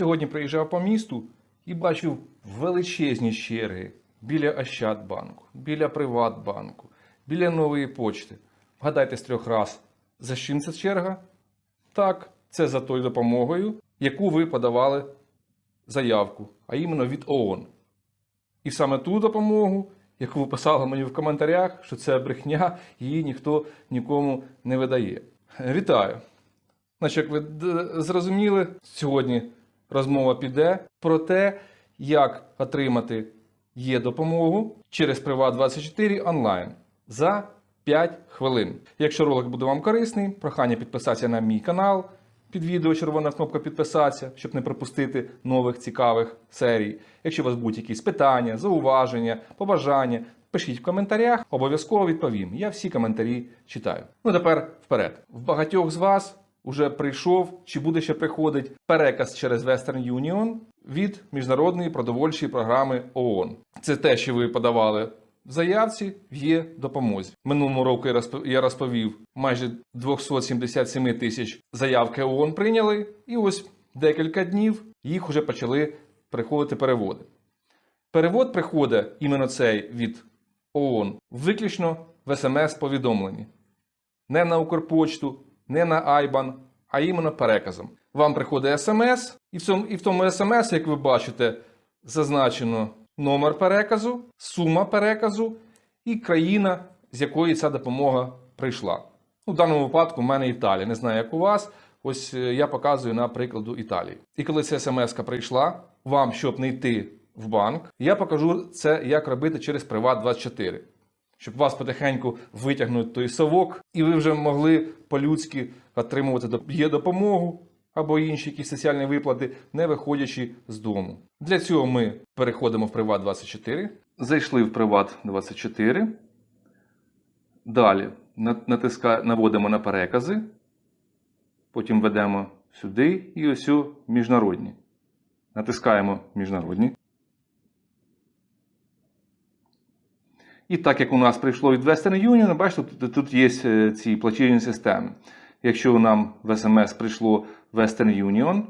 Сьогодні приїжджав по місту і бачив величезні черги біля Ощадбанку, біля Приватбанку, біля нової почти. Вгадайте з трьох раз, за чим ця черга? Так, це за тою допомогою, яку ви подавали заявку, а іменно від ООН. І саме ту допомогу, яку ви писали мені в коментарях, що це брехня, її ніхто нікому не видає. Вітаю! Значить, як ви зрозуміли, сьогодні розмова піде про те, як отримати є допомогу через Приват24 онлайн за 5 хвилин. Якщо ролик буде вам корисний, прохання підписатися на мій канал. Під відео червона кнопка підписатися, щоб не пропустити нових цікавих серій. Якщо у вас будуть якісь питання, зауваження, побажання, пишіть в коментарях, обов'язково відповім. Я всі коментарі читаю. Ну тепер вперед. В багатьох з вас уже прийшов чи буде ще приходить переказ через Western Union від міжнародної продовольчої програми ООН. Це те, що ви подавали в заявці в є допомозі. Минулого року я розповів, майже 277 тисяч заявки ООН прийняли, і ось декілька днів їх вже почали приходити переводи. Перевод приходить іменно цей від ООН виключно в смс-повідомленні. Не на Укрпочту, не на Айбан, а іменно переказом. Вам приходить смс, і в цьому, і в тому смс, як ви бачите, зазначено номер переказу, сума переказу і країна, з якої ця допомога прийшла. В даному випадку в мене Італія. Не знаю, як у вас. Ось е, я показую на прикладу Італії. І коли ця смс прийшла, вам, щоб не йти в банк, я покажу це, як робити через Приват24 щоб вас потихеньку витягнути той совок, і ви вже могли по-людськи отримувати є допомогу або інші якісь соціальні виплати, не виходячи з дому. Для цього ми переходимо в Приват 24. Зайшли в Приват 24. Далі натиска, наводимо на перекази. Потім ведемо сюди і ось міжнародні. Натискаємо міжнародні. І так як у нас прийшло від Western Union, бачите, тут, тут є е, ці платіжні системи. Якщо нам в SMS прийшло Western Union,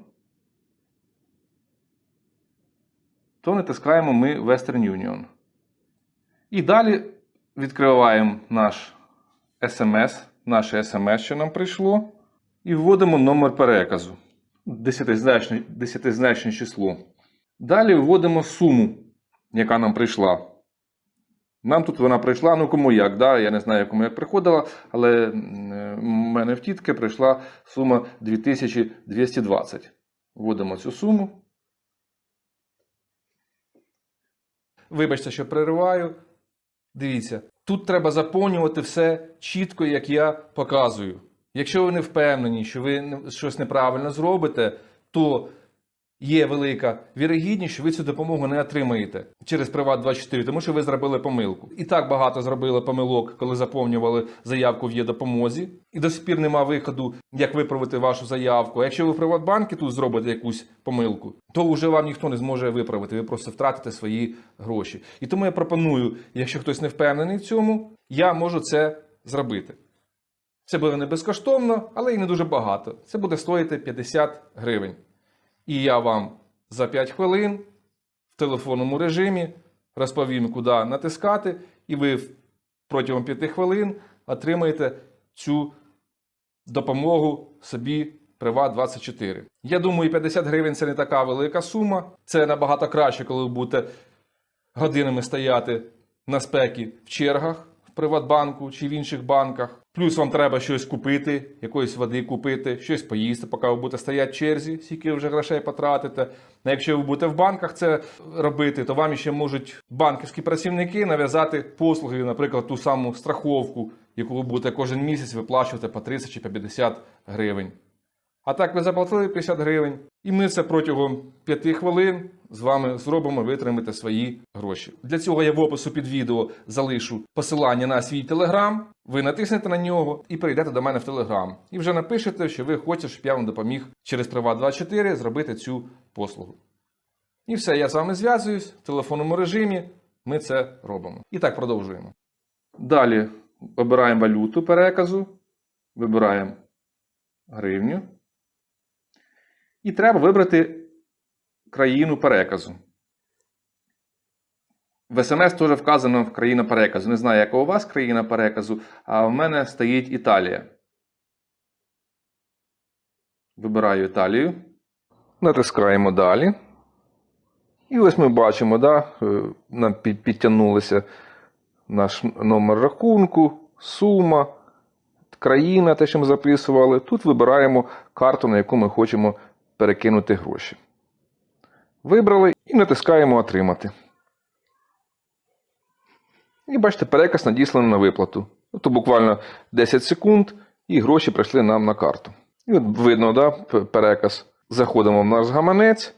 то натискаємо ми Western Union. І далі відкриваємо наш SMS, наше SMS, що нам прийшло, і вводимо номер переказу. Десятизначне число. Далі вводимо суму, яка нам прийшла. Нам тут вона прийшла, ну кому як, да? я не знаю, кому як приходила, але в мене в тітки прийшла сума 2220. Вводимо цю суму. Вибачте, що перериваю. Дивіться, тут треба заповнювати все чітко, як я показую. Якщо ви не впевнені, що ви щось неправильно зробите, то є велика вірогідність, що ви цю допомогу не отримаєте через Приват24, тому що ви зробили помилку. І так багато зробили помилок, коли заповнювали заявку в є допомозі. І до сих пір нема виходу, як виправити вашу заявку. А якщо ви в Приватбанкі тут зробите якусь помилку, то вже вам ніхто не зможе виправити. Ви просто втратите свої гроші. І тому я пропоную, якщо хтось не впевнений в цьому, я можу це зробити. Це буде не безкоштовно, але і не дуже багато. Це буде стоїти 50 гривень. І я вам за 5 хвилин в телефонному режимі розповім, куди натискати, і ви протягом 5 хвилин отримаєте цю допомогу собі Приват 24. Я думаю, 50 гривень це не така велика сума. Це набагато краще, коли ви будете годинами стояти на спекі в чергах Приватбанку чи в інших банках. Плюс вам треба щось купити, якоїсь води купити, щось поїсти, поки ви будете стояти в черзі, скільки вже грошей потратите. А якщо ви будете в банках це робити, то вам ще можуть банківські працівники нав'язати послуги, наприклад, ту саму страховку, яку ви будете кожен місяць виплачувати по 30 чи по 50 гривень. А так ви заплатили 50 гривень, і ми це протягом 5 хвилин з вами зробимо, ви свої гроші. Для цього я в опису під відео залишу посилання на свій телеграм. Ви натиснете на нього і перейдете до мене в телеграм. І вже напишете, що ви хочете, щоб я вам допоміг через Приват24 зробити цю послугу. І все, я з вами зв'язуюсь в телефонному режимі. Ми це робимо. І так продовжуємо. Далі обираємо валюту переказу, вибираємо гривню. І треба вибрати країну переказу. В смс теж вказано в країна переказу. Не знаю, яка у вас країна переказу, а в мене стоїть Італія. Вибираю Італію. Натискаємо далі. І ось ми бачимо, да, е, нам підтягнулися наш номер рахунку, сума, країна, те, що ми записували. Тут вибираємо карту, на яку ми хочемо перекинути гроші. Вибрали і натискаємо Отримати. І бачите, переказ надіслано на виплату. Тобто буквально 10 секунд, і гроші прийшли нам на карту. І от видно, да, переказ. Заходимо в наш гаманець.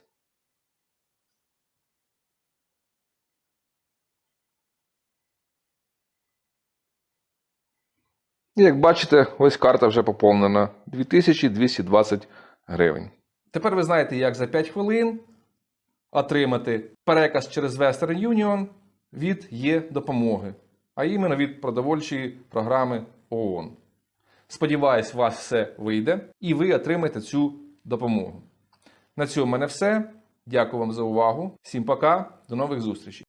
І як бачите, ось карта вже поповнена 2220 гривень. Тепер ви знаєте, як за 5 хвилин отримати переказ через Western Union від Є допомоги, а іменно від продовольчої програми ООН. Сподіваюсь, у вас все вийде і ви отримаєте цю допомогу. На цьому в мене все. Дякую вам за увагу. Всім пока, до нових зустрічей.